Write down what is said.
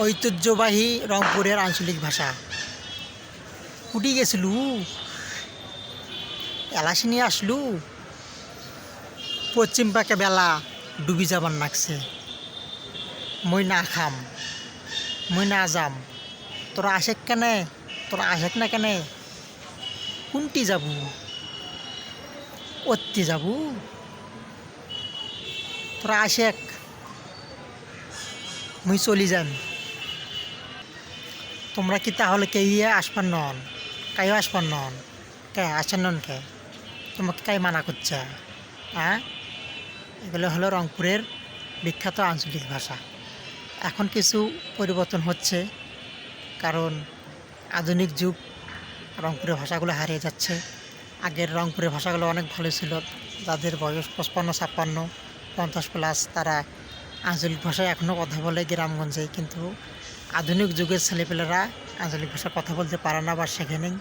ঐতিহ্যবাহী রংপুরের আঞ্চলিক ভাষা। কুটি গেছিলু। এলাসি নিয়ে আসলু। পশ্চিম পাকে বেলা ডুবি যাবার নাকছে। মই না খাম, মই না যাম। তোরা আসেক কেনে, তোরা আসেক না কেনে? কোনটি যাবু? অত্তি যাবু। তোরা আসেক, মুই চলি যাম। তোমরা কি তাহলে কে ইয়ে আসবার নন? কাইও আসবার নন? কে আসেন নন কে? তোমাকে কাই মানা করছে? হ্যাঁ? এগুলো হলো রংপুরের বিখ্যাত আঞ্চলিক ভাষা। এখন কিছু পরিবর্তন হচ্ছে, কারণ আধুনিক যুগ রংপুরের ভাষাগুলো হারিয়ে যাচ্ছে। আগের রংপুরের ভাষাগুলো অনেক ভালো ছিল, যাদের বয়স পঁচপান্ন, ছাপ্পান্ন, পঞ্চাশ প্লাস তারা আঞ্চলিক ভাষায় এখনও কথা বলে গ্রামগঞ্জে কিন্তু আধুনিক যুগের ছেলেপেলেরা আঞ্চলিক ভাষায় কথা বলতে পারে না বা শেখে নেই।